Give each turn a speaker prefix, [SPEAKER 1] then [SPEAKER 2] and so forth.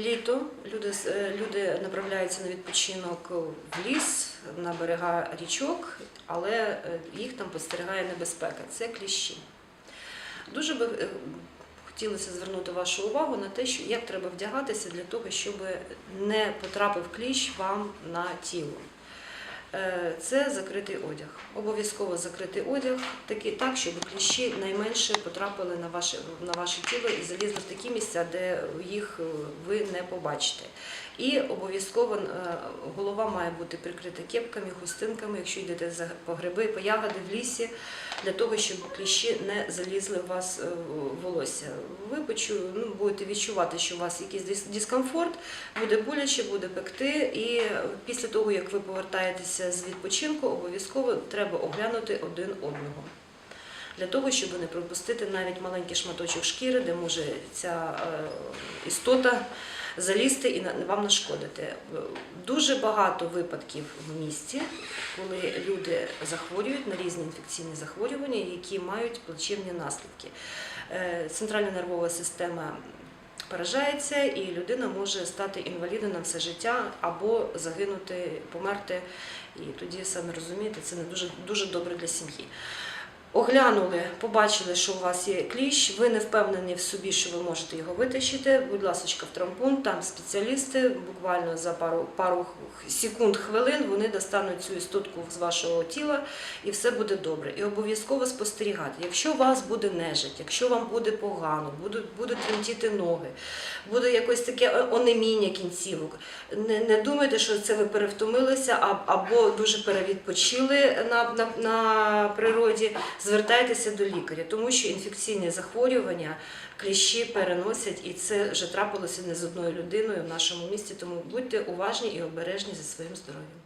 [SPEAKER 1] Літо люди, е, люди направляються на відпочинок в ліс, на берега річок, але е, їх там постерігає небезпека. Це кліщі. Дуже би е, хотілося звернути вашу увагу на те, що як треба вдягатися для того, щоб не потрапив кліщ вам на тіло. Е, Це закритий одяг. Обов'язково закритий одяг, такий так, щоб кліщі найменше потрапили на ваше, на ваше тіло і залізли в такі місця, де їх е, ви не побачите. І обов'язково е, голова має бути прикрита кепками, хустинками, якщо йдете по гриби, по ягоди в лісі, для того, щоб кліщі не залізли в вас е, в волосся. Ви почу, ну, будете відчувати, що у вас якийсь дискомфорт, буде боляче, буде пекти, і після того, як ви повертаєтеся з відпочинку, обов'язково треба оглянути один одного. Для того, щоб не пропустити навіть маленький шматочок шкіри, де може ця е, істота залізти і вам нашкодити. Дуже багато випадків в місті, коли люди захворюють на різні інфекційні захворювання, які мають плачевні наслідки. Е, Центральна нервова система поражається, і людина може стати інвалідом на все життя або загинути, померти. І тоді самі розумієте, це не дуже дуже добре для сім'ї. Оглянули, побачили, що у вас є кліщ, ви не впевнені в собі, що ви можете його витащити. Будь ласка, в трампун, там спеціалісти буквально за пару, пару секунд, хвилин вони достануть цю істотку з вашого тіла і все буде добре. І обов'язково спостерігати. Якщо у вас буде нежить, якщо вам буде погано, будуть, будуть тремтіти ноги, буде якось таке онеміння кінцівок. Не, не думайте, що це ви перевтомилися або дуже перевідпочили на, на, на природі. Звертайтеся до лікаря, тому що інфекційні захворювання кліщі переносять, і це вже трапилося не з одною людиною в нашому місті. Тому будьте уважні і обережні зі своїм здоров'ям.